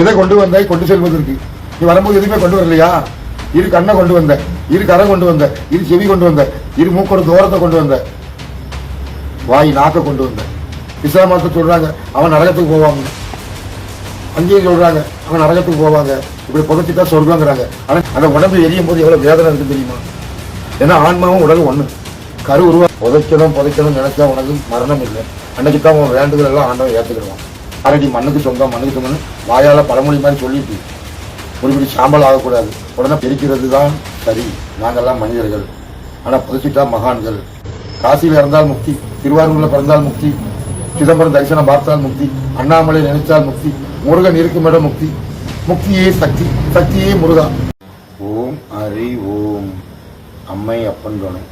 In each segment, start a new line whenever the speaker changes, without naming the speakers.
எதை கொண்டு வந்தாய்? கொண்டு செல்வதற்கு. நீ வரும்போது எதுவுமே கொண்டு வரலையா? இரு கண்ணை கொண்டு வந்த இரு கரை கொண்டு வந்த இரு செவி கொண்டு வந்த இரு மூக்கோட தூரத்தை கொண்டு வந்த வாய் நாக்க கொண்டு வந்த. இஸ்லாமத்தை சொல்றாங்க அவன் நரகத்துக்கு போவாங்க. அங்கேயும் சொல்றாங்க அவன் நரகத்துக்கு போவாங்க. இப்படி புதைச்சிட்டா சொல்றாங்கிறாங்க ஆனா அந்த உடம்பு எரியும் போது எவ்வளவு வேதனை இருக்கு தெரியுமா? ஏன்னா ஆன்மாவும் உடலும் ஒண்ணு. கரு உருவா புதைக்கணும் புதைக்கணும் நினைச்சா உனக்கு மரணம் இல்லை. அன்னைக்கு தான் உன் வேண்டுதல் எல்லாம் ஆண்டவன் ஏத்துக்கிடுவான். அரடி மண்ணுக்கு சொந்தம் மண்ணுக்கு சொந்தம் வாயால் பழமொழி மாதிரி சொல்லிட்டு ஒருபடி சாம்பல் ஆகக்கூடாது. உடனே பிரிக்கிறது தான் சரி. நாங்கெல்லாம் மனிதர்கள். ஆனால் புதுச்சிட்டா மகான்கள். காசியில் இறந்தால் முக்தி திருவாரூரில் பிறந்தால் முக்தி சிதம்பரம் தரிசனம் பார்த்தால் முக்தி அண்ணாமலை நினைத்தால் முக்தி முருகன் இருக்கும் இடம் முக்தி. முக்தியே சக்தி சக்தியே முருகா. ஓம் ஹரி ஓம். அம்மை அப்பன் தோணும்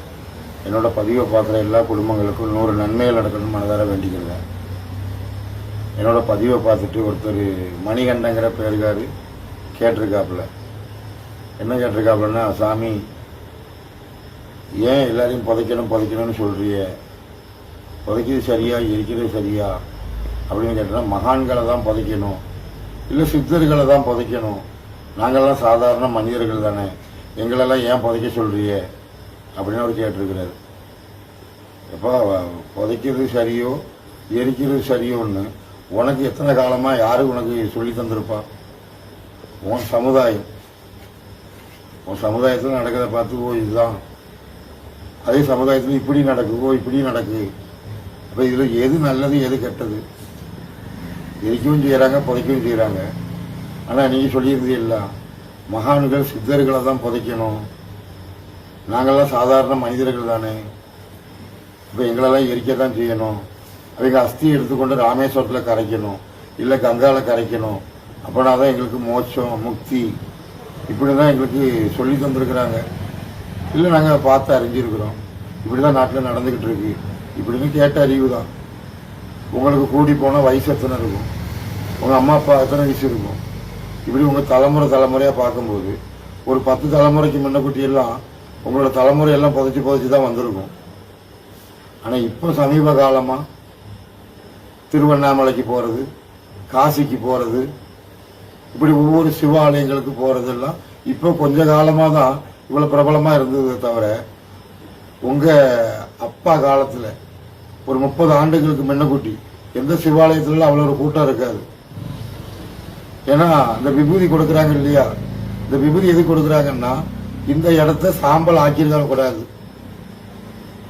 என்னோட பதிவை பார்க்குற எல்லா குடும்பங்களுக்கும் நூறு நன்மைகள் நடக்கணும்னு மனதார வேண்டிக்கிறேன். என்னோட பதிவை பார்த்துட்டு ஒருத்தர் மணிகண்டங்கிற பேருக்காரு கேட்டிருக்காப்புல. என்ன கேட்டிருக்காப்புலன்னா சாமி ஏன் எல்லாரையும் புதைக்கணும் புதைக்கணும்னு சொல்றியே புதைக்கிறது சரியா? இருக்கிறது சரியா? அப்படின்னு கேட்டா மகான்களை தான் புதைக்கணும். இல்லை சித்தர்களை தான் புதைக்கணும். நாங்கள்லாம் சாதாரண மனிதர்கள் தானே. எங்களெல்லாம் ஏன் புதைக்க சொல்றியே அப்படின்னு அவர் கேட்டிருக்கிறாரு. எப்போ புதைக்கிறது சரியோ எரிக்கிறது சரியோன்னு உனக்கு எத்தனை காலமாக யாரு உனக்கு சொல்லி தந்திருப்பா? உன் சமுதாயம். உன் சமுதாயத்தில் நடக்கிறத பார்த்து ஓ இதுதான். அதே சமுதாயத்தில் இப்படி நடக்கு ஓ இப்படி நடக்கு. அப்போ இதில் எது நல்லது எது கெட்டது? எரிக்கவும் செய்கிறாங்க புதைக்கவும் செய்கிறாங்க ஆனால் நீங்கள் சொல்லியிருந்தீங்க இல்லை மகான்கள் சித்தர்களை தான் புதைக்கணும். நாங்கள்லாம் சாதாரண மனிதர்கள் தானே. இப்போ எங்களெல்லாம் எரிக்க தான் செய்யணும். அவங்க அஸ்தி எடுத்துக்கொண்டு ராமேஸ்வரத்தில் கரைக்கணும் இல்லை கங்காவில் கரைக்கணும். அப்படின்னா தான் எங்களுக்கு மோட்சம் முக்தி. இப்படி தான் எங்களுக்கு சொல்லி தந்திருக்கிறாங்க. இல்லை நாங்கள் பார்த்து அறிஞ்சிருக்கிறோம். இப்படி தான் நாட்டில் நடந்துக்கிட்டு இருக்கு. இப்படின்னு கேட்ட அறிவு தான் உங்களுக்கு கூடி போனால் வயசு எத்தனை இருக்கும்? உங்கள் அம்மா அப்பா எத்தனை வயசு இருக்கும்? இப்படி உங்கள் தலைமுறை தலைமுறையாக பார்க்கும்போது ஒரு பத்து தலைமுறைக்கு முன்னக்குட்டி எல்லாம் உங்களோட தலைமுறை எல்லாம் புதைச்சி புதைச்சி தான் வந்திருக்கும். ஆனால் இப்போ சமீப காலமாக திருவண்ணாமலைக்கு போகிறது காசிக்கு போகிறது இப்படி ஒவ்வொரு சிவாலயங்களுக்கு போகிறதெல்லாம் இப்போ கொஞ்ச காலமாக தான் இவ்வளோ பிரபலமாக இருந்தது தவிர உங்கள் அப்பா காலத்தில் ஒரு முப்பது ஆண்டுகளுக்கு முன்னக்கூட்டி எந்த சிவாலயத்துலலாம் அவ்வளோ ஒரு கூட்டம் இருக்காது. ஏன்னா இந்த விபூதி கொடுக்குறாங்க இல்லையா? இந்த விபூதி எது கொடுக்குறாங்கன்னா இந்த இடத்த சாம்பல் ஆக்கியிருக்க கூடாது.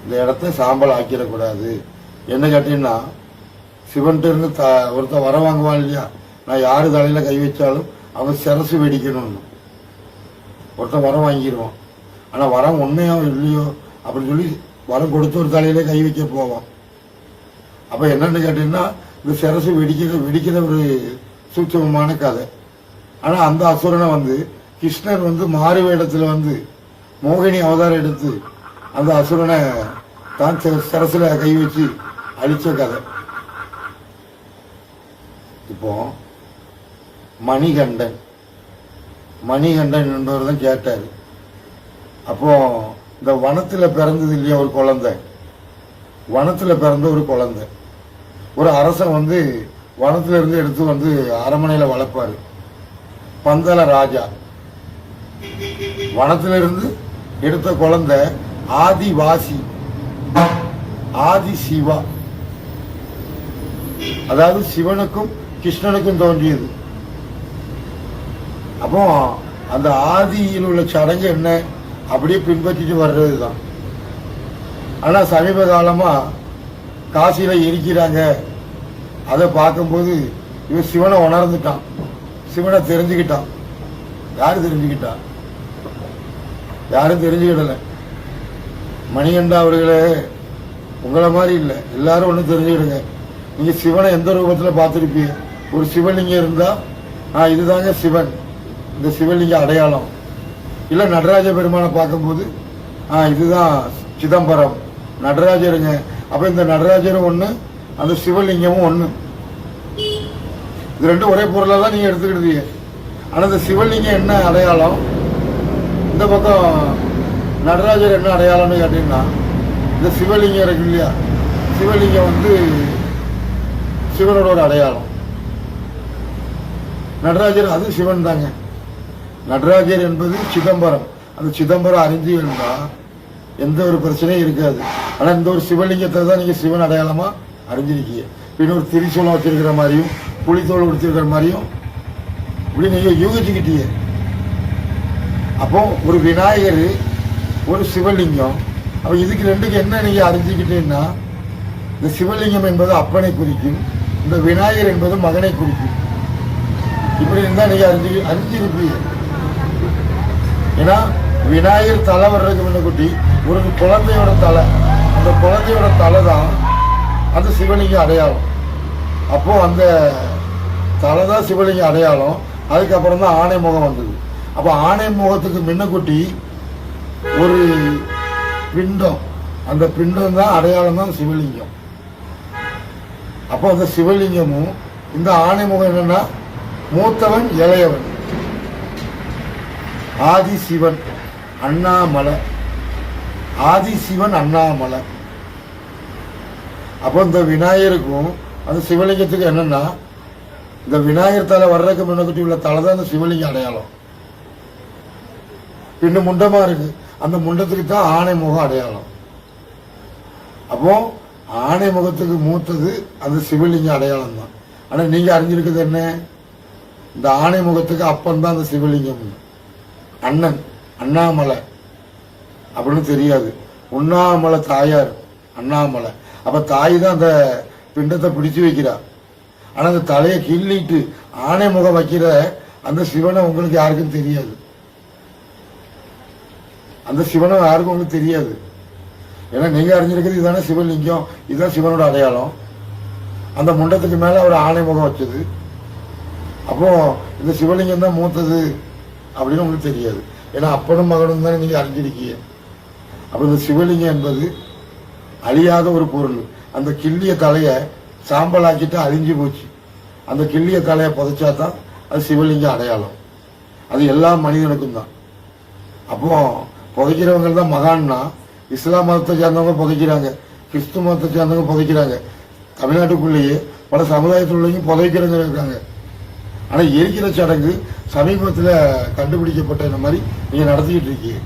இந்த இடத்த சாம்பல் ஆக்கிடக்கூடாது. என்ன கேட்டீங்கன்னா சிவன்ட்டு இருந்து த ஒருத்தன் வர வாங்குவான் இல்லையா? நான் யார் தலையில் கை வச்சாலும் அவன் சிரசு வெடிக்கணும்னு. ஒருத்தன் வரம் வாங்கிடுவான் ஆனால் வரம் உண்மையோ இல்லையோ? அப்படின்னு சொல்லி வரம் கொடுத்து ஒரு தலையிலே கை வைக்க போவான். அப்போ என்னென்னு கேட்டீங்கன்னா இந்த சிரசு வெடிக்கிற வெடிக்கிற ஒரு சூட்சமமான கதை. ஆனால் அந்த அசுரனை வந்து கிருஷ்ணர் வந்து மாறு வேடத்துல வந்து மோகினி அவதாரம் எடுத்து அந்த அசுரனை தான் சி- கை வச்சு அழிச்ச கதை. இப்போ மணிகண்டன். மணிகண்டன் என்பவர் தான் கேட்டாரு. அப்போ இந்த வனத்துல பிறந்தது இல்லையா ஒரு குழந்தை? வனத்துல பிறந்த ஒரு குழந்தை. ஒரு அரசன் வந்து வனத்துல இருந்து எடுத்து வந்து அரண்மனையில வளர்ப்பாரு. பந்தல ராஜா. வனத்துல இருந்து எடுத்த குழந்தை ஆதிவாசி. ஆதி சிவா அதாவது சிவனுக்கும் கிருஷ்ணனுக்கும் தோன்றியது. அப்போ அந்த ஆதியில் உள்ள சடங்கு என்ன? அப்படியே பின்பற்றிட்டு வர்றது தான் ஆனா சமீப காலமா காசியில் எரிக்கிறாங்க. அதை பார்க்கும்போது இவன் சிவனை உணர்ந்துட்டான். சிவனை தெரிஞ்சுக்கிட்டான். யாரு தெரிஞ்சுக்கிட்டா? யாரும் தெரிஞ்சுக்கிடல. மணிகண்டா அவர்களே உங்களை மாதிரி இல்லை. எல்லாரும் ஒன்றும் தெரிஞ்சுக்கிடுங்க. நீங்க சிவனை எந்த ரூபத்துல பார்த்துருப்பீங்க? ஒரு சிவலிங்கம் இருந்தா ஆ இதுதாங்க சிவன். இந்த சிவலிங்க அடையாளம். இல்ல நடராஜ பெருமானை பார்க்கும்போது ஆ இதுதான் சிதம்பரம். நடராஜருங்க. அப்ப இந்த நடராஜரும் ஒண்ணு அந்த சிவலிங்கமும் ஒண்ணு. இது ரெண்டும் ஒரே பொருளா தான் நீங்க எடுத்துக்கிடுவீங்க ஆனா இந்த சிவலிங்கம் என்ன அடையாளம்? இந்த பக்கம் நடராஜர் என்ன அடையாளம்னு கேட்டீங்கன்னா இந்த சிவலிங்கம் இருக்கு இல்லையா? சிவலிங்கம் வந்து சிவனோட ஒரு அடையாளம். நடராஜர் அது சிவன் தாங்க. நடராஜர் என்பது சிதம்பரம். அந்த சிதம்பரம் அறிஞ்சு இருந்தா எந்த ஒரு பிரச்சனையும் இருக்காது. ஆனா இந்த ஒரு சிவலிங்கத்தை தான் நீங்க சிவன் அடையாளமா அறிஞ்சிருக்கீங்க. இன்னொரு ஒரு திரிசூலம் வச்சிருக்கிற மாதிரியும் புளித்தோல் உடுத்திருக்கிற மாதிரியும் இப்படி நீங்க யூகிச்சுக்கிட்டீங்க. அப்போ ஒரு விநாயகர் ஒரு சிவலிங்கம் அப்ப இதுக்கு ரெண்டுக்கு என்ன நீங்க அறிஞ்சுக்கிட்டீங்கன்னா இந்த சிவலிங்கம் என்பது அப்பனை குறிக்கும் இந்த விநாயகர் என்பது மகனை குறிக்கும். இப்படி இருந்தா நீங்க அறிஞ்சு அறிஞ்சிருப்பீங்க ஏன்னா விநாயகர் தலை வர்றதுக்கு முன்னக்குட்டி ஒரு குழந்தையோட தலை. அந்த குழந்தையோட தலை தான் அந்த சிவலிங்க அடையாளம். அப்போ அந்த தலை தான் சிவலிங்க அடையாளம். அதுக்கப்புறம் தான் ஆணை முகம் வந்தது. அப்போ ஆணை முகத்துக்கு முன்னக்குட்டி ஒரு பிண்டம். அந்த பிண்டம் தான் அடையாளம் தான் சிவலிங்கம். அப்போ அந்த சிவலிங்கமும் இந்த ஆணை முகம் என்னன்னா மூத்தவன் இளையவன். ஆதி சிவன் அண்ணாமலை. ஆதி சிவன் அண்ணாமலை. அப்போ இந்த விநாயகருக்கும் அந்த சிவலிங்கத்துக்கு என்னன்னா இந்த விநாயகர் தலை வர்றதுக்கு முன்னக்குட்டி உள்ள தலை தான் இந்த சிவலிங்க அடையாளம். பின்னு முண்டமா இருக்கு. அந்த முண்டத்துக்கு தான் ஆணை முகம் அடையாளம். அப்போ ஆணை முகத்துக்கு மூத்தது அந்த சிவலிங்க அடையாளம் தான் ஆனா நீங்க அறிஞ்சிருக்கிறது என்ன? இந்த ஆணை முகத்துக்கு அப்பன் தான் அந்த சிவலிங்கம். அண்ணன் அண்ணாமலை. அப்படின்னு தெரியாது. உண்ணாமலை தாயார் அண்ணாமலை. அப்ப தாய் தான் அந்த பிண்டத்தை பிடிச்சு வைக்கிறார் ஆனா அந்த தலையை கிள்ளிட்டு ஆணை முகம் வைக்கிற அந்த சிவனை உங்களுக்கு யாருக்கும் தெரியாது. அந்த சிவனை யாருக்கும் உங்களுக்கு தெரியாது. ஏன்னா நீங்க அறிஞ்சிருக்கிறது இதுதானே சிவலிங்கம். இதுதான் சிவனோட அடையாளம். அந்த முண்டத்துக்கு மேல அவர் ஆணை முகம் வச்சது. அப்போ இந்த சிவலிங்கம் தான் மூத்தது அப்படின்னு உங்களுக்கு தெரியாது. ஏன்னா அப்பனும் மகனும் தானே நீங்க அறிஞ்சிருக்கீங்க. அப்போ இந்த சிவலிங்கம் என்பது அழியாத ஒரு பொருள். அந்த கிள்ளிய தலையை சாம்பலாக்கிட்டு அழிஞ்சு போச்சு. அந்த கிள்ளிய தலையை புதைச்சா தான் அது சிவலிங்க அடையாளம். அது எல்லா மனிதனுக்கும் தான். அப்போ புதைக்கிறவங்க தான் மகான்னா இஸ்லாம் மதத்தை சேர்ந்தவங்க புதைக்கிறாங்க கிறிஸ்து மதத்தை சேர்ந்தவங்க புதைக்கிறாங்க. தமிழ்நாட்டுக்குள்ளேயே பல சமுதாயத்தில் உள்ளவங்க புதைக்கிறவங்க இருக்காங்க. ஆனால் எரிக்கிற சடங்கு சமீபத்தில் கண்டுபிடிக்கப்பட்ட இந்த மாதிரி நீங்கள் நடத்திக்கிட்டு இருக்கீங்க.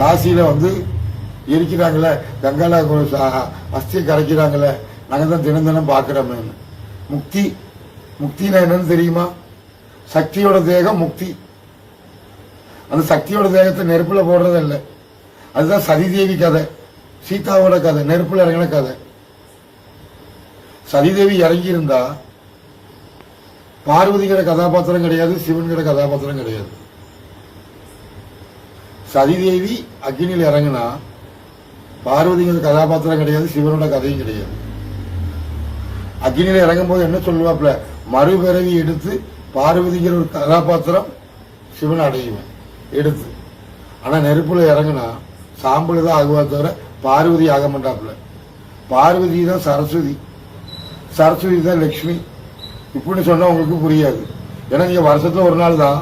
காசியில வந்து எரிக்கிறாங்களே கங்கால அஸ்தியை கரைக்கிறாங்களே நாங்கள் தான் தினம் தினம் பார்க்குறோமே முக்தி முக்தினா என்னன்னு தெரியுமா? சக்தியோட தேகம் முக்தி. அந்த சக்தியோட தேகத்தை நெருப்பில் போடுறது இல்லை அதுதான் சதிதேவி கதை. சீதாவோட கதை நெருப்பில் இறங்கின கதை. சதிதேவி இறங்கியிருந்தா பார்வதிங்கிற கதாபாத்திரம் கிடையாது சிவன்கிற கதாபாத்திரம் கிடையாது. சதிதேவி அக்னியில் இறங்குனா பார்வதிங்கிற கதாபாத்திரம் கிடையாது சிவனோட கதையும் கிடையாது. அக்னியில் இறங்கும் போது என்ன சொல்லுவாப்ல மறுபிறவி எடுத்து பார்வதிங்கிற ஒரு கதாபாத்திரம் சிவன் அடையுவேன் எடுத்து. ஆனா நெருப்புல இறங்குனா சாம்பல் தான் ஆகுவா தவிர பார்வதி ஆக மாட்டாப்புல. பார்வதி தான் சரஸ்வதி. சரஸ்வதி தான் லக்ஷ்மி. இப்படின்னு சொன்னா உங்களுக்கு புரியாது. ஏன்னா நீங்க வருஷத்துல ஒரு நாள் தான்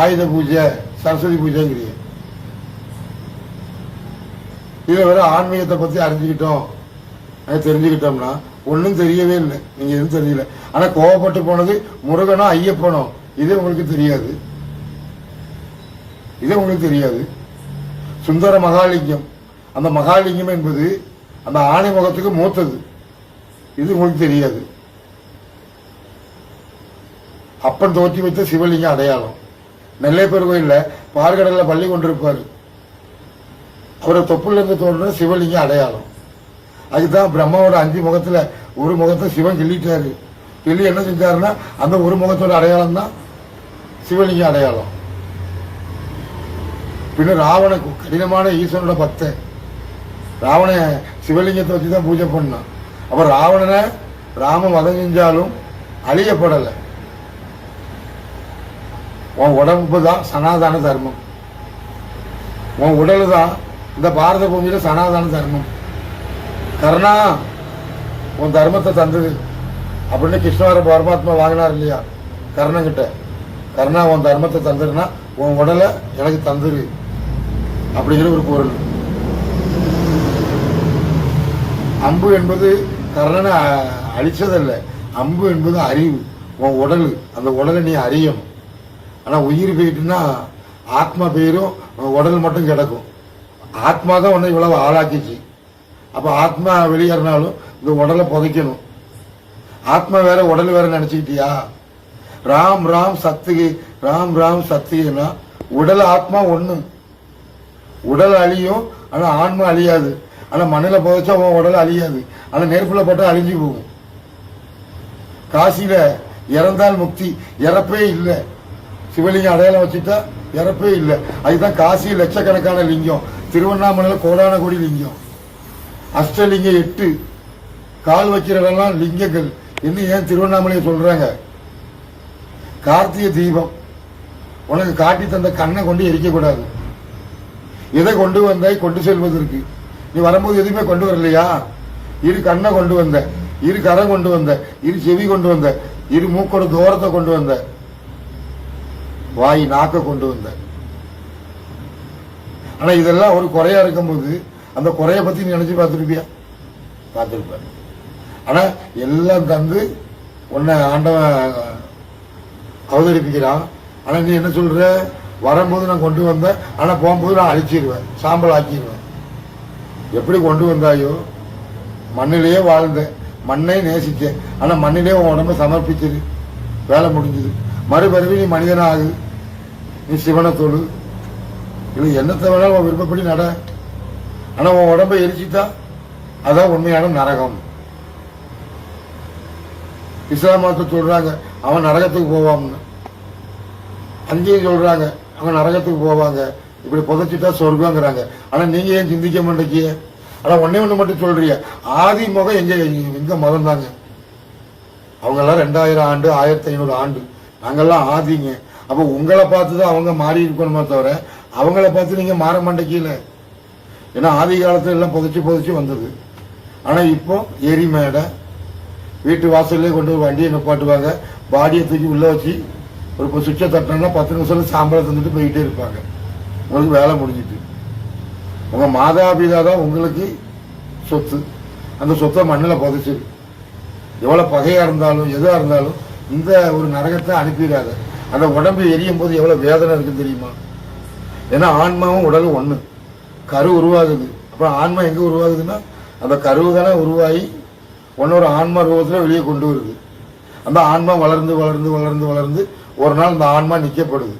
ஆயுத பூஜை சரஸ்வதி பூஜைங்கிறீங்க. இதை வேற ஆன்மீகத்தை பத்தி அறிஞ்சுக்கிட்டோம். அது தெரிஞ்சுக்கிட்டோம்னா ஒன்றும் தெரியவே இல்லை. நீங்க எதுவும் தெரியல. ஆனா கோவப்பட்டு போனது முருகனோ ஐயப்பனோ இது உங்களுக்கு தெரியாது. இது உங்களுக்கு தெரியாது. சுந்தர மகாலிங்கம். அந்த மகாலிங்கம் என்பது அந்த ஆணை முகத்துக்கு மூத்தது. இது உங்களுக்கு தெரியாது. அப்பன் தோற்றி வைத்த சிவலிங்கம் அடையாளம். நெல்லைப்பேர் கோயில்ல பால்கடலில் பள்ளி கொண்டிருப்பாரு. அவரை தொப்புலேருந்து தோன்ற சிவலிங்கம் அடையாளம். அதுதான் பிரம்மாவோட அஞ்சு முகத்தில் ஒரு முகத்தை சிவன் கிள்ளிட்டாரு கிள்ளி என்ன செஞ்சாருன்னா அந்த ஒரு முகத்தோட அடையாளம் தான் சிவலிங்கம் அடையாளம். பின்ன ராவண கடினமான ஈஸ்வரனோட பக்தன். ராவண சிவலிங்கத்தை வச்சு தான் பூஜை பண்ணான். அப்போ ராவணனை ராம வதம் செஞ்சாலும் அழியப்படலை. உன் உடம்பு தான் சனாதன தர்மம். உன் உடல் தான் இந்த பாரத பூமியில் சனாதன தர்மம். கர்ணா உன் தர்மத்தை தந்தது. அப்படின்னு கிருஷ்ணவர பரமாத்மா வாங்கினார் இல்லையா? கர்ணங்கிட்ட. கர்ணா உன் தர்மத்தை தந்துருன்னா உன் உடலை எனக்கு தந்துரு அப்படிங்கிற ஒரு பொருள். அம்பு என்பது கர்ணனை அழிச்சதல்ல. அம்பு என்பது அறிவு. உன் உடல். அந்த உடலை நீ அறியணும். ஆனா உயிர் போயிட்டுன்னா ஆத்மா போயிரும் உடல் மட்டும் கிடக்கும். ஆத்மா தான் ஒன்று இவ்வளவு ஆளாக்கிச்சு அப்ப ஆத்மா வெளியேறினாலும் இந்த உடலை புதைக்கணும். ஆத்மா வேற உடல் வேற நினைச்சுக்கிட்டியா? ராம் ராம் சத்துகி ராம் ராம் சத்துகைனா உடல் ஆத்மா ஒண்ணு. உடல் அழியும் ஆனா ஆன்மா அழியாது. ஆனா மண்ணில் புதைச்சா உன் உடல் அழியாது. ஆனா நெருப்புல போட்டா அழிஞ்சு போகும். காசியில இறந்தால் முக்தி இறப்பே இல்லை. சிவலிங்கம் அடையாளம் வச்சுட்டா இறப்பே இல்லை. அதுதான் காசி லட்சக்கணக்கான லிங்கம். திருவண்ணாமலையில் கோடான கோடி லிங்கம். அஷ்டலிங்கம் எட்டு. கால் வைக்கிறதெல்லாம் லிங்கங்கள். இன்னும் ஏன் திருவண்ணாமலையை சொல்றாங்க? கார்த்திகை தீபம். உனக்கு காட்டி தந்த கண்ணை கொண்டு எரிக்கக்கூடாது எதை கொண்டு வந்தாய்? கொண்டு செல்வதற்கு. நீ வரும்போது எதுவுமே கொண்டு வரலையா? இரு கண்ணை கொண்டு வந்த. இரு கரம் கொண்டு வந்த. இரு செவி கொண்டு வந்த. இரு மூக்கோட தூரத்தை கொண்டு வந்த. வாய் நாக்க கொண்டு வந்த ஆனா இதெல்லாம் ஒரு குறையா இருக்கும்போது அந்த குறைய பத்தி நீ நினைச்சு பார்த்துருப்பியா? பார்த்திருப்ப ஆனா எல்லாம் தந்து உன்னை ஆண்டவன் அவதரிப்பிக்கிறான். ஆனா நீ என்ன சொல்ற? வரும்போது நான் கொண்டு வந்தேன். ஆனா போகும்போது நான் அழிச்சிருவேன். சாம்பல் ஆக்கிடுவேன் எப்படி கொண்டு வந்தாயோ? மண்ணிலேயே வாழ்ந்தேன். மண்ணை நேசித்தேன். ஆனா மண்ணிலே உன் உடம்ப சமர்ப்பிச்சிரு வேலை முடிஞ்சது. மறுபிறவி நீ மனிதனாகுது நீ சிவனை தொழு. இது என்னத்தை வேணாலும் உன் விருப்பப்படி நட. ஆனா உன் உடம்பை எரிச்சிட்டா அதான் உண்மையான நரகம். இஸ்லாம் மதத்தை சொல்றாங்க அவன் நரகத்துக்கு போவான்னு அங்கேயும் சொல்றாங்க அவன் நரகத்துக்கு போவாங்க. இப்படி புதைச்சிட்டா சொர்க்கங்கிறாங்க. ஆனா நீங்க ஏன் சிந்திக்க மாட்டேங்கிய ஆனா ஒன்னே ஒண்ணு மட்டும் சொல்றீங்க. ஆதி முகம் எங்க எங்க மதம் தாங்க அவங்க எல்லாம் ரெண்டாயிரம் ஆண்டு ஆயிரத்தி ஐநூறு ஆண்டு. நாங்கெல்லாம் ஆதிங்க. அப்போ உங்களை பார்த்து தான் அவங்க மாறி இருக்கணுமே தவிர அவங்கள பார்த்து நீங்கள் மாற மாட்டேக்கல ஏன்னா ஆதி காலத்துல எல்லாம் புதைச்சி புதைச்சி வந்தது. ஆனால் இப்போ ஏரி மேடை வீட்டு வாசல்லே கொண்டு ஒரு வண்டியை நிப்பாட்டுவாங்க. பாடியை தூக்கி உள்ளே வச்சு ஒரு இப்போ சுவிட்சை தட்டினோம்னா பத்து நிமிஷம் சாம்பலை தந்துட்டு போயிட்டே இருப்பாங்க. உங்களுக்கு வேலை முடிஞ்சிட்டு. உங்கள் மாதா பிதா தான் உங்களுக்கு சொத்து. அந்த சொத்தை மண்ணில் புதைச்சிரு. எவ்வளோ பகையாக இருந்தாலும் எதாக இருந்தாலும் இந்த ஒரு நரகத்தை அனுப்பிடாத. அந்த உடம்பு எரியும் போது எவ்வளவு வேதனை இருக்கு தெரியுமா? ஏன்னா ஆன்மாவும் உடலும் ஒண்ணு. கரு உருவாகுது. அப்புறம் ஆன்மா எங்க உருவாகுதுன்னா அந்த கருவு தானே உருவாகி ஒன்னொரு ஆன்மா ரூபத்துல வெளியே கொண்டு வருது. அந்த ஆன்மா வளர்ந்து வளர்ந்து வளர்ந்து வளர்ந்து ஒரு நாள் அந்த ஆன்மா நிக்கப்படுது.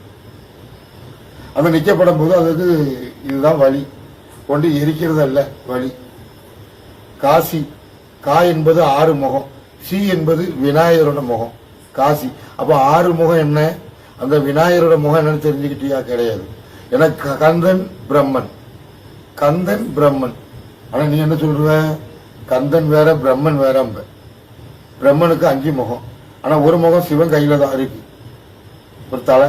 அந்த நிக்கப்படும் போது அதுக்கு இதுதான் வழி கொண்டு எரிக்கிறது அல்ல வழி காசி கா என்பது ஆறு முகம். சி என்பது விநாயகரோட முகம். காசி. அப்போ ஆறு முகம் என்ன? அந்த விநாயகரோட முகம் என்னன்னு தெரிஞ்சுக்கிட்டியா? கிடையாது. ஏன்னா க- கந்தன் பிரம்மன். கந்தன் பிரம்மன். ஆனா நீ என்ன சொல்ற? கந்தன் வேற பிரம்மன் வேற பிரம்மனுக்கு அஞ்சு முகம். ஆனா ஒரு முகம் சிவன் கையில தான் இருக்கு. ஒரு தலை.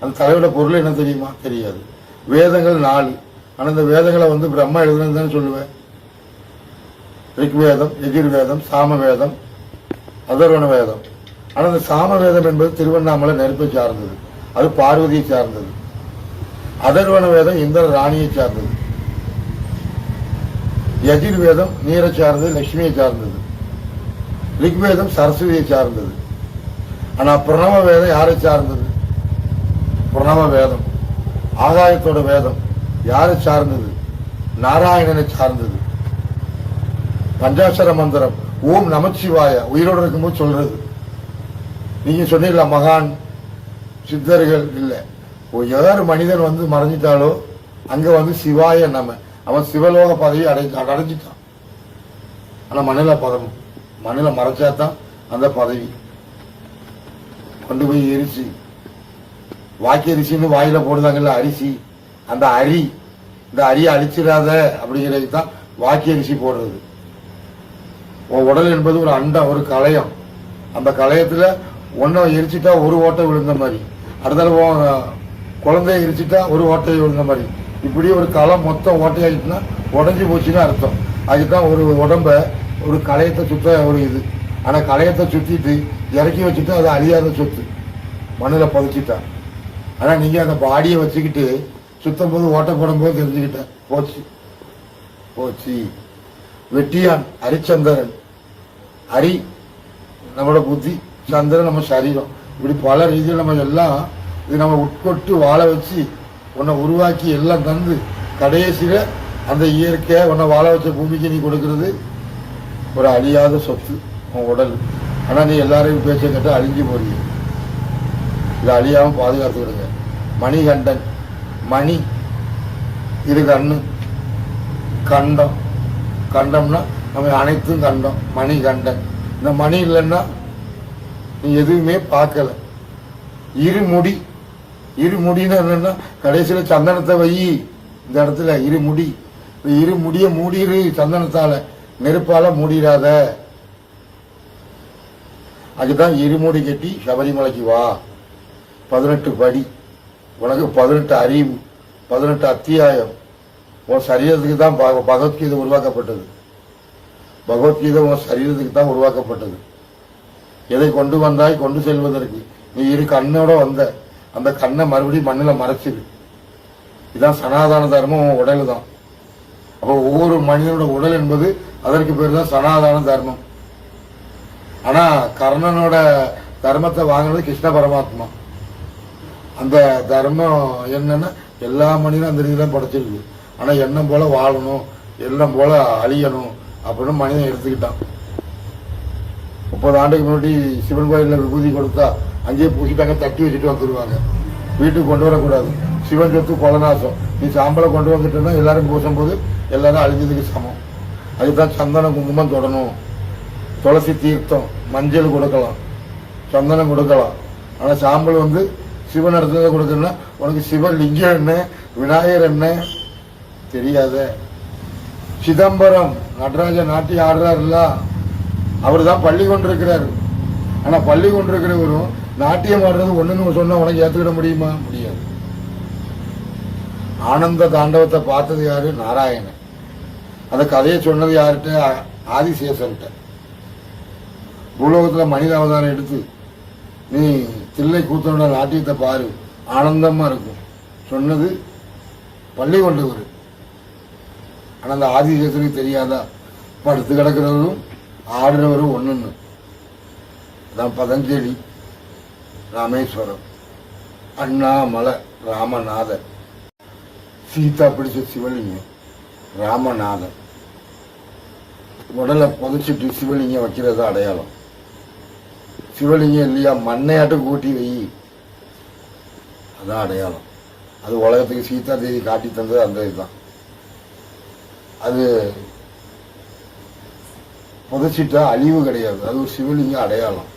அந்த தலையோட பொருள் என்ன தெரியுமா? தெரியாது. வேதங்கள் நாலு. ஆனா இந்த வேதங்களை வந்து பிரம்மா எழுதுனது தானே சொல்லுவேன் ரிக்வேதம் எதிர்வேதம் சாமவேதம் அதர்வண வேதம் ஆனால் இந்த சாமவேதம் என்பது திருவண்ணாமலை நெருப்பை சார்ந்தது. அது பார்வதியை சார்ந்தது. அதர்வன வேதம் இந்திர ராணியை சார்ந்தது. யஜுர்வேதம் நீரை சார்ந்தது லட்சுமியை சார்ந்தது. ரிக்வேதம் சரஸ்வதியை சார்ந்தது. ஆனா பிரணவ வேதம் யாரை சார்ந்தது? பிரணவ வேதம் ஆகாயத்தோட வேதம் யாரை சார்ந்தது? நாராயணனை சார்ந்தது. பஞ்சாட்சர மந்திரம் ஓம் நமச்சிவாய உயிரோடு இருக்கும்போது சொல்றது. நீங்க சொன்னீங்களா மகான் சித்தர்கள் இல்லை. ஏதாவது மனிதன் வந்து மறைஞ்சிட்டாலோ அங்க வந்து சிவாய நம்ம அவன் சிவலோக பதவி அடை அடைஞ்சிட்டான். ஆனா பதவும் பதம் மறைச்சா மறைச்சாதான் அந்த பதவி. கொண்டு போய் எரிச்சு. வாக்கி அரிசின்னு வாயில போடுதாங்கல்ல அரிசி. அந்த அரி இந்த அரியை அழிச்சிடாத அப்படிங்கிறது தான் வாக்கி அரிசி போடுறது. உன் உடல் என்பது ஒரு அண்டம் ஒரு களையம் அந்த களையத்துல ஒன்றை எரிச்சிட்டா ஒரு ஓட்டை விழுந்த மாதிரி. அடுத்த குழந்தைய எரிச்சிட்டா ஒரு ஓட்டை விழுந்த மாதிரி. இப்படி ஒரு களம் மொத்தம் ஓட்டையாயிட்டுனா உடஞ்சி போச்சுன்னு அர்த்தம். அதுதான் ஒரு உடம்ப ஒரு களையத்தை சுத்த ஒரு இது. ஆனால் களையத்தை சுற்றிட்டு இறக்கி வச்சுட்டு அது அழியாத சொத்து. மண்ணில் புதைச்சிட்டா. ஆனால் நீங்கள் அந்த பாடியை வச்சுக்கிட்டு சுத்தம் போது ஓட்ட போடும்போது தெரிஞ்சுக்கிட்ட. போச்சு. போச்சு. வெட்டியான் ஹரிச்சந்திரன் ஹரி நம்மளோட புத்தி. சந்திரன் நம்ம சரீரம். இப்படி பல ரீதியில் நம்ம எல்லாம் இது நம்ம உட்கொட்டு வாழ வச்சு உன்னை உருவாக்கி எல்லாம் தந்து கடைசியில் அந்த இயற்கையை உன்னை வாழ வச்ச பூமிக்கு நீ கொடுக்கறது ஒரு அழியாத சொத்து உன் உடல். ஆனால் நீ எல்லாரையும் பேச கேட்டால் அழிஞ்சு போறீங்க. இதை அழியாமல் பாதுகாத்துக்கிடுங்க மணிகண்டன் மணி இது கண்ணு. கண்டம். கண்டம்னா நம்ம அனைத்தும் கண்டம். மணி கண்டன் இந்த மணி இல்லைன்னா நீ எதுவுமே பார்க்கல. இருமுடி இருமுடின்னு என்னன்னா கடைசியில் சந்தனத்தை வை. இந்த இடத்துல இருமுடி இரு இருமுடிய மூடிரு சந்தனத்தால. நெருப்பால மூடிடாத. அதுதான் இருமுடி கட்டி சபரிமலைக்கு வா. பதினெட்டு படி. உனக்கு பதினெட்டு அறிவு. பதினெட்டு அத்தியாயம். உன் சரீரத்துக்கு தான் பக- பகவத்கீதை உருவாக்கப்பட்டது. பகவத்கீதை உன் சரீரத்துக்கு தான் உருவாக்கப்பட்டது. எதை கொண்டு வந்தாய் கொண்டு செல்வதற்கு. நீ இரு கண்ணோட வந்த. அந்த கண்ணை மறுபடியும் மண்ணில் மறைச்சிரு. இதான் சனாதன தர்மம் உன் உடல் தான். அப்போ ஒவ்வொரு மனிதனோட உடல் என்பது அதற்கு பேர் தான் சனாதன தர்மம். ஆனா கர்ணனோட தர்மத்தை வாங்கினது கிருஷ்ண பரமாத்மா. அந்த தர்மம் என்னன்னா எல்லா மனிதனும் அந்த ரீதியில படைச்சிருக்கு. ஆனா எண்ணம் போல வாழணும் எண்ணம் போல அழியணும் அப்படின்னு மனிதன் எடுத்துக்கிட்டான். முப்பது ஆண்டுக்கு முன்னாடி சிவன் கோயிலில் விபூதி கொடுத்தா அங்கேயே பூசிட்டாங்க தட்டி வச்சுட்டு வந்துடுவாங்க வீட்டுக்கு கொண்டு வரக்கூடாது. சிவன் சொத்து கொலநாசம். நீ சாம்பலை கொண்டு வந்துட்டேன்னா எல்லாரும் பூசும்போது எல்லாரும் அழிஞ்சதுக்கு சமம். அதுதான் சந்தன குங்குமம் தொடணும். துளசி தீர்த்தம் மஞ்சள் கொடுக்கலாம். சந்தனம் கொடுக்கலாம். ஆனால் சாம்பல் வந்து சிவன் இடத்துல கொடுக்கணும்னா உனக்கு சிவன் லிங்கம் என்ன விநாயகர் என்ன? தெரியாத. சிதம்பரம். நடராஜ நாட்டி ஆடுறாருல்ல? அவர் தான் பள்ளி கொண்டிருக்கிறாரு. ஆனா பள்ளி கொண்டிருக்கிறவரும் நாட்டியம் ஆடுறது ஒன்றுன்னு சொன்னா உனக்கு ஏத்துக்கிட முடியுமா? முடியாது. ஆனந்த தாண்டவத்தை பார்த்தது யாரு? நாராயணன். அந்த கதையை சொன்னது யார்கிட்ட? ஆதிசேஷன்கிட்ட பூலோகத்தில் பூலோகத்துல மனித அவதாரம் எடுத்து நீ தில்லை கூத்தனோட நாட்டியத்தை பாரு. ஆனந்தமா இருக்கும். சொன்னது பள்ளி கொண்டவர். ஆனா அந்த ஆதிசேஷனுக்கு தெரியாதா? படுத்து கிடக்கிறவரும் ஆடுறவரும் ஒண்ணுன்னு. அதான் பதஞ்சலி ராமேஸ்வரம் அண்ணாமலை ராமநாதர். சீதா பிடிச்ச சிவலிங்கம் ராமநாதன் உடலை புதைச்சிட்டு சிவலிங்கம் வைக்கிறது அடையாளம். சிவலிங்கம் இல்லையா மண்ணையாட்டம் கூட்டி வை. அதான் அடையாளம். அது உலகத்துக்கு சீதா தேவி காட்டி தந்தது அந்த இதுதான். அது புதைச்சிட்டா அழிவு கிடையாது. அது ஒரு சிவலிங்க அடையாளம்.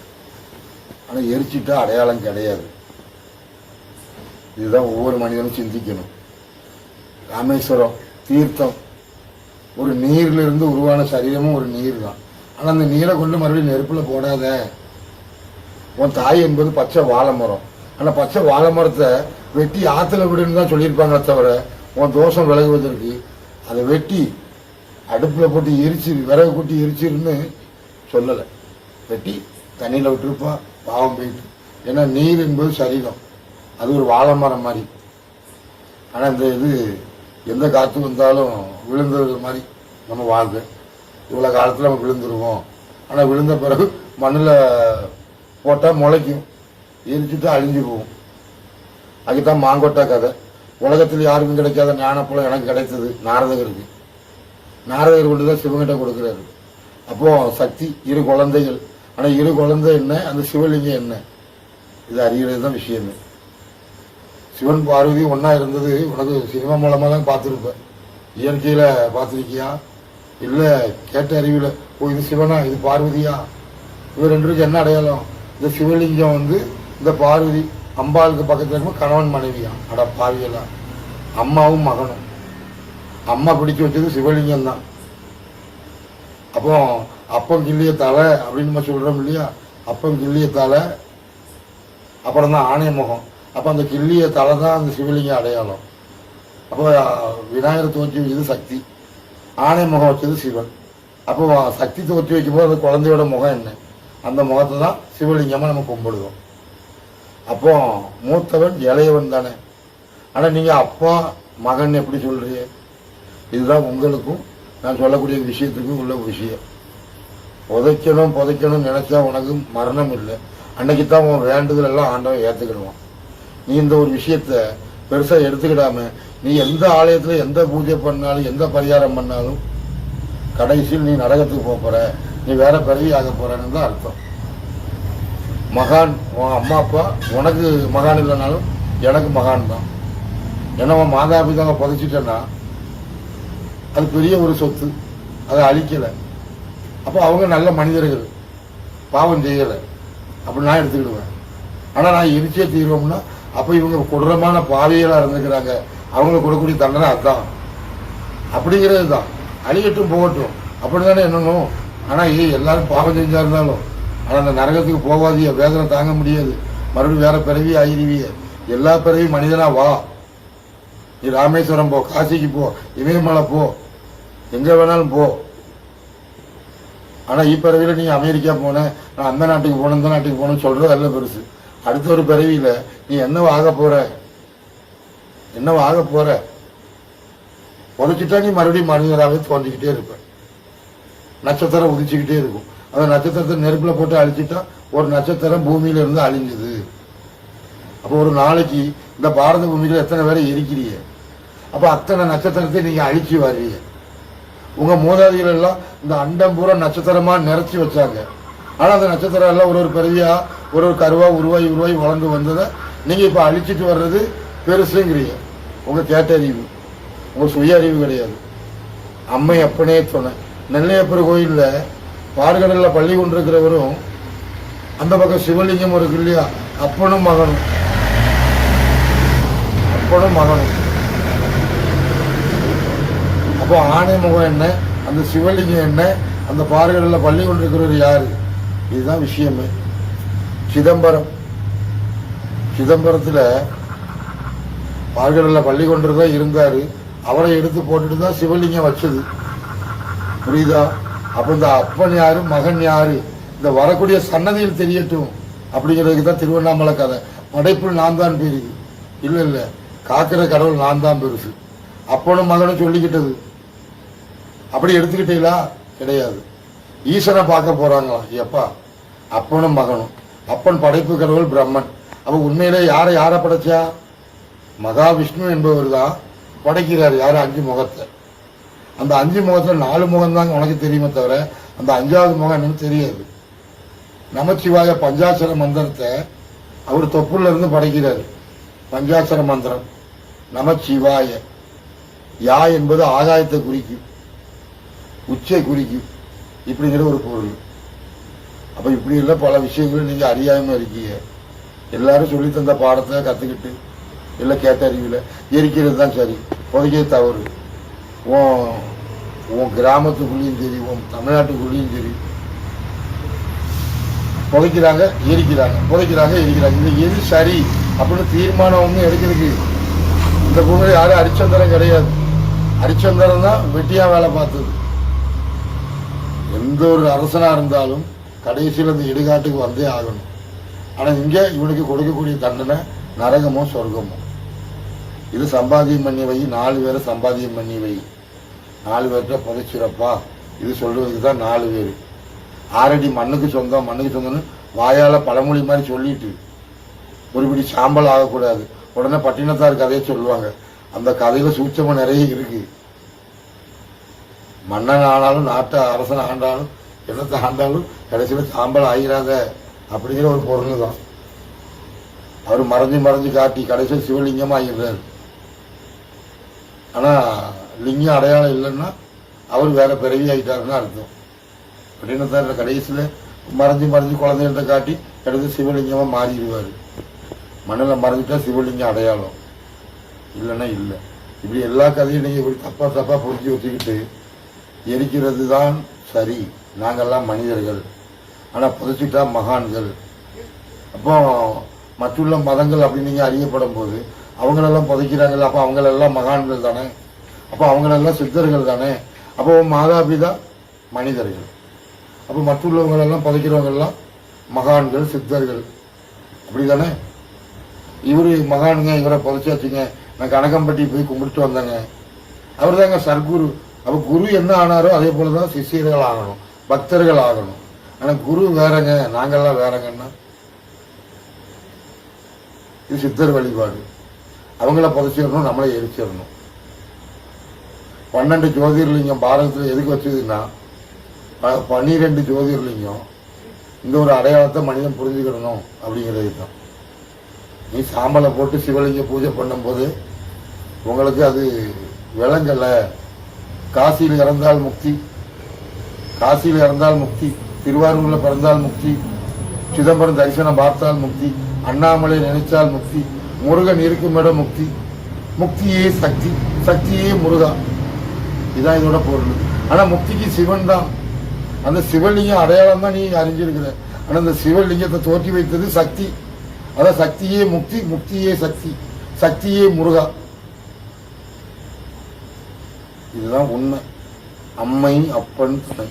ஆனால் எரிச்சிட்டா அடையாளம் கிடையாது. இதுதான் ஒவ்வொரு மனிதனும் சிந்திக்கணும். ராமேஸ்வரம் தீர்த்தம். ஒரு நீர்லேருந்து உருவான சரீரமும் ஒரு நீர் தான் ஆனால் அந்த நீரை கொண்டு மறுபடியும் நெருப்பில் போடாத. உன் தாய் என்பது பச்சை வாழை மரம். ஆனால் பச்சை வாழை மரத்தை வெட்டி ஆற்றுல விடுன்னு தான் சொல்லியிருப்பாங்களே தவிர உன் தோஷம் விலகுவதற்கு அதை வெட்டி அடுப்புல போட்டு எரிச்சிரு விறகு கூட்டி எரிச்சிருன்னு சொல்லலை. வெட்டி தண்ணியில் விட்டுருப்பா பாவம் போயிட்டு. ஏன்னா நீர் என்பது சரீரம். அது ஒரு வாழை மரம் மாதிரி. ஆனால் இந்த இது எந்த காற்று வந்தாலும் விழுந்துடுற மாதிரி நம்ம வாழ்க்கை. இவ்வளோ காலத்தில் நம்ம விழுந்துருவோம். ஆனால் விழுந்த பிறகு மண்ணில் போட்டால் முளைக்கும். எரிச்சுட்டு அழிஞ்சு போகும். அதுதான் மாங்கொட்டா கதை. உலகத்தில் யாருக்கும் கிடைக்காத ஞானப்பழம் எனக்கு கிடைத்தது. நாரதகருக்கு. நாரதர் கொண்டு தான் சிவங்கிட்ட கொடுக்குறாரு. அப்போ சக்தி இரு குழந்தைகள். ஆனால் இரு குழந்தை என்ன? அந்த சிவலிங்கம் என்ன? இது அறிகிறது தான் விஷயமே. சிவன் பார்வதி ஒன்றா இருந்தது. உனக்கு சினிமா மூலமாக தான் பார்த்துருப்பேன் இயற்கையில் பார்த்துருக்கியா? இல்லை கேட்ட அறிவுல ஓ இது சிவனா? இது பார்வதியா? இவர் ரெண்டு என்ன அடையாளம்? இந்த சிவலிங்கம் வந்து இந்த பார்வதி அம்பாளுக்கு பக்கத்தில் இருக்கும் கணவன் மனைவியா? அட பாவியலா அம்மாவும் மகனும். அம்மா பிடிச்சி வச்சது சிவலிங்கம் தான் அப்போ அப்பம் கிள்ளிய தலை அப்படின்னு நம்ம சொல்கிறோம் இல்லையா? அப்பம் கிள்ளிய தலை அப்புறம் தான் ஆணைய முகம். அப்போ அந்த கிள்ளிய தலை தான் அந்த சிவலிங்க அடையாளம். அப்போ விநாயகர் தோற்றி வச்சது சக்தி. ஆணைய முகம் வச்சது சிவன். அப்போ சக்தி தோற்றி வைக்கும்போது அந்த குழந்தையோட முகம் என்ன? அந்த முகத்தை தான் சிவலிங்கமாக நம்ம கும்பிடுவோம். அப்போ மூத்தவன் இளையவன் தானே. ஆனால் நீங்கள் அப்பா மகன் எப்படி சொல்கிறீங்க இதுதான் உங்களுக்கும் நான் சொல்லக்கூடிய விஷயத்துக்கும் உள்ள விஷயம். புதைக்கணும் புதைக்கணும் நினைச்சா உனக்கு மரணம் இல்லை. அன்னைக்கு தான் உன் வேண்டுதல் எல்லாம் ஆண்டவன் ஏற்றுக்கிடுவான் நீ இந்த ஒரு விஷயத்த பெருசாக எடுத்துக்கிடாம நீ எந்த ஆலயத்தில் எந்த பூஜை பண்ணாலும் எந்த பரிகாரம் பண்ணாலும் கடைசியில் நீ நரகத்துக்கு போக நீ வேற பிறவி ஆக போறன்னு தான் அர்த்தம். மகான் உன் அம்மா அப்பா உனக்கு மகான் இல்லைனாலும் எனக்கு மகான் தான். ஏன்னா உன் மாதா பிதாவை புதைச்சிட்டேன்னா அது பெரிய ஒரு சொத்து. அதை அழிக்கலை. அப்போ அவங்க நல்ல மனிதர்கள். பாவம் செய்யலை. அப்படி நான் எடுத்துக்கிடுவேன். ஆனால் நான் எரிச்சே தீர்வோம்னா அப்போ இவங்க கொடூரமான பாவியலாக இருந்துக்கிறாங்க அவங்களுக்கு கொடுக்கக்கூடிய தண்டனை அதுதான். அப்படிங்கிறது தான். அழியட்டும் போகட்டும். அப்படிதானே என்னணும் ஆனால் ஏய் எல்லாரும் பாவம் செஞ்சா இருந்தாலும். ஆனால் அந்த நரகத்துக்கு போகாதீங்க. வேதனை தாங்க முடியாது. மறுபடியும் வேற பிறவி ஆகிடுவீங்க. எல்லா பிறவியும் மனிதனா வா. நீ ராமேஸ்வரம் போ காசிக்கு போ இமயமலை போ. எங்க வேணாலும் போ. ஆனா இப்பிறவியில நீ அமெரிக்கா போன நான் அந்த நாட்டுக்கு போனேன் இந்த நாட்டுக்கு போனேன்னு சொல்றது அல்ல பெருசு. அடுத்த ஒரு பிறவியில நீ என்ன ஆக போற? என்ன ஆக போற? புதைச்சிட்டா நீ மறுபடியும் மனிதராகவே தோன்றிக்கிட்டே இருப்ப. நட்சத்திரம் உதிச்சுக்கிட்டே இருக்கும். அந்த நட்சத்திரத்தை நெருப்புல போட்டு அழிச்சிட்டா ஒரு நட்சத்திரம் பூமியில இருந்து அழிஞ்சுது. அப்போ ஒரு நாளைக்கு இந்த பாரத பூமியில எத்தனை பேரை எரிக்கிறீங்க அப்ப அத்தனை நட்சத்திரத்தை நீங்க அழிச்சு வர்றீங்க. உங்கள் மூதாதிகள் எல்லாம் இந்த அண்டம் பூரா நட்சத்திரமாக நிறச்சி வச்சாங்க. ஆனால் அந்த நட்சத்திரம் எல்லாம் ஒரு ஒரு பிறவியா ஒரு ஒரு கருவா உருவாகி உருவாகி வளர்ந்து வந்ததை நீங்கள் இப்போ அழிச்சிட்டு வர்றது பெருசுங்கிறீங்க. உங்கள் கேட்டறிவு உங்கள் சுய அறிவு கிடையாது. அம்மை அப்பனே சொன்னேன் நெல்லையப்பர் கோயிலில் பார்கடல்ல பள்ளி கொண்டிருக்கிறவரும் அந்த பக்கம் சிவலிங்கம் இருக்கு இல்லையா? அப்பனும் மகனும். அப்பனும் மகனும். அப்போ ஆணை முகம் என்ன? அந்த சிவலிங்கம் என்ன? அந்த பார்கடல்ல பள்ளி கொண்டிருக்கிறவர் யார்? இதுதான் விஷயமே. சிதம்பரம். சிதம்பரத்தில் பார்கடல்ல பள்ளி கொண்டு தான் இருந்தார். அவரை எடுத்து போட்டுட்டு தான் சிவலிங்கம் வச்சது. புரியுதா? அப்போ இந்த அப்பன் யாரு? மகன் யாரு? இந்த வரக்கூடிய சன்னதியில் தெரியட்டும். அப்படிங்கிறதுக்கு தான் திருவண்ணாமலை கதை. படைப்பில் நான் தான் பெரியது. இல்லை இல்லை. காக்கிற கடவுள் நான் தான் பெருசு. அப்பனும் மகனும் சொல்லிக்கிட்டது. அப்படி எடுத்துக்கிட்டீங்களா? கிடையாது. ஈஸ்வரை பார்க்க போறாங்களாம் எப்பா? அப்பனும் மகனும். அப்பன் படைப்பு கடவுள் பிரம்மன். அப்ப உண்மையிலே யாரை யாரை படைச்சா? மகாவிஷ்ணு என்பவர் தான் படைக்கிறார். யாரு? அஞ்சு முகத்தை. அந்த அஞ்சு முகத்துல நாலு முகம் தாங்க உனக்கு தெரியுமே தவிர அந்த அஞ்சாவது முகம் என்னன்னு தெரியாது. நமச்சிவாய பஞ்சாட்சர மந்திரத்தை அவர் தொப்புள்ள இருந்து படைக்கிறார். பஞ்சாட்சர மந்திரம். நமச்சிவாய. யா என்பது ஆகாயத்தை குறிக்கும். உச்சை குறிக்கும் இப்படிங்கிற ஒரு பொருள். அப்ப இப்படி எல்லாம் பல விஷயங்கள் நீங்க அறியாம இருக்கீங்க. எல்லாரும் சொல்லி தந்த பாடத்தை கத்துக்கிட்டு இல்ல கேட்ட அறிவில் எரிக்கிறது தான் சரி. புதைக்க தவறு. உன் உன் கிராமத்துக்குள்ளேயும் சரி உன் தமிழ்நாட்டுக்குள்ளேயும் சரி. புதைக்கிறாங்க எரிக்கிறாங்க புதைக்கிறாங்க எரிக்கிறாங்க. இது எது சரி அப்படின்னு தீர்மானம் ஒன்றும் எடுக்கிறதுக்கு இந்த பூமியில யாரும் அரிச்சந்திரம் கிடையாது. அரிச்சந்திரம் தான் வெட்டியா வேலை பார்த்தது. எந்த ஒரு அரசனாக இருந்தாலும் கடைசியில் இந்த இடுகாட்டுக்கு வந்தே ஆகணும். ஆனால் இங்கே இவனுக்கு கொடுக்கக்கூடிய தண்டனை நரகமோ சொர்க்கமோ. இது சம்பாதியம் பண்ணி வை நாலு பேரை சம்பாதியம் பண்ணி வை. நாலு பேர்கிட்ட புதைச்சிரப்பா இது சொல்றதுக்கு தான் நாலு பேர். ஆரடி மண்ணுக்கு சொந்தம் மண்ணுக்கு சொந்தம்னு வாயால் பழமொழி மாதிரி சொல்லிட்டு ஒருபடி சாம்பல் ஆகக்கூடாது. உடனே பட்டினத்தார் கதையை சொல்லுவாங்க. அந்த கதையில் சூட்சமாக நிறைய இருக்குது மன்னன் ஆனாலும் நாட்டை அரசன் ஆண்டாலும் என்னத்தை ஆண்டாலும் கடைசியில் சாம்பல் ஆகிறாத அப்படிங்கிற ஒரு பொருள் தான். அவர் மறைஞ்சு மறைஞ்சு காட்டி கடைசியில் சிவலிங்கமாக ஆகிடுறாரு ஆனால் லிங்கம் அடையாளம் இல்லைன்னா அவர் வேற பிறவி ஆகிட்டாருன்னு அர்த்தம். அப்படின்னு தான் கடைசியில் மறைஞ்சு மறைஞ்சு குழந்தைகிட்ட காட்டி எடுத்து சிவலிங்கமாக மாறிடுவார். மண்ணில் மறைஞ்சிட்டா சிவலிங்கம் அடையாளம். இல்லைன்னா இல்லை. இப்படி எல்லா கதையும் நீங்கள் இப்படி தப்பாக தப்பாக புரிஞ்சு வச்சுக்கிட்டு எரிக்கிறது தான் சரி. நாங்கள்லாம் மனிதர்கள். ஆனால் புதைச்சிட்டா மகான்கள். அப்போ மற்றுள்ள மதங்கள் அப்படின்னு நீங்கள் அறியப்படும் போது அவங்களெல்லாம் புதைக்கிறாங்கல்ல அப்போ அவங்களெல்லாம் மகான்கள் தானே? அப்போ அவங்களெல்லாம் சித்தர்கள் தானே? அப்போ மாதாபிதா மனிதர்கள். அப்போ மற்றுள்ளவங்களெல்லாம் புதைக்கிறவங்கெல்லாம் மகான்கள் சித்தர்கள். அப்படி தானே இவர் மகானுங்க இவரை புதைச்சாச்சுங்க. நான் கனகம்பட்டி போய் கும்பிட்டு வந்தேங்க. அவர் தாங்க சர்க்குரு. அப்ப குரு என்ன ஆனாரோ அதே போலதான் சிஷியர்கள் ஆகணும் பக்தர்கள் ஆகணும் ஆனா குரு வேறங்க நாங்கெல்லாம் வேறங்கன்னா இது சித்தர் வழிபாடு. அவங்கள புதைச்சிடணும் நம்மளை எரிச்சிடணும். பன்னெண்டு ஜோதிர்லிங்கம் பாரதத்தில் எதுக்கு வச்சதுன்னா பன்னிரெண்டு ஜோதிர்லிங்கம் இந்த ஒரு அடையாளத்தை மனிதன் புரிஞ்சுக்கிடணும் அப்படிங்கிறது தான். நீ சாம்பலை போட்டு சிவலிங்க பூஜை பண்ணும்போது உங்களுக்கு அது விளங்கலை. காசியில் இறந்தால் முக்தி. காசியில் இறந்தால் முக்தி. திருவாரூரில் பிறந்தால் முக்தி. சிதம்பரம் தரிசனம் பார்த்தால் முக்தி. அண்ணாமலை நினைச்சால் முக்தி. முருகன் இருக்கும் இடம் முக்தி. முக்தியே சக்தி. சக்தியே முருகா. இதான் இதோட பொருள். ஆனால் முக்திக்கு சிவன் தான். அந்த சிவலிங்கம் அடையாளம் தான் நீ அறிஞ்சிருக்கிற. ஆனால் அந்த சிவலிங்கத்தை தோற்றி வைத்தது சக்தி. அதான் சக்தியே முக்தி முக்தியே சக்தி. சக்தியே முருகா. இதுதான் உண்மை. அம்மை அப்பன் துணை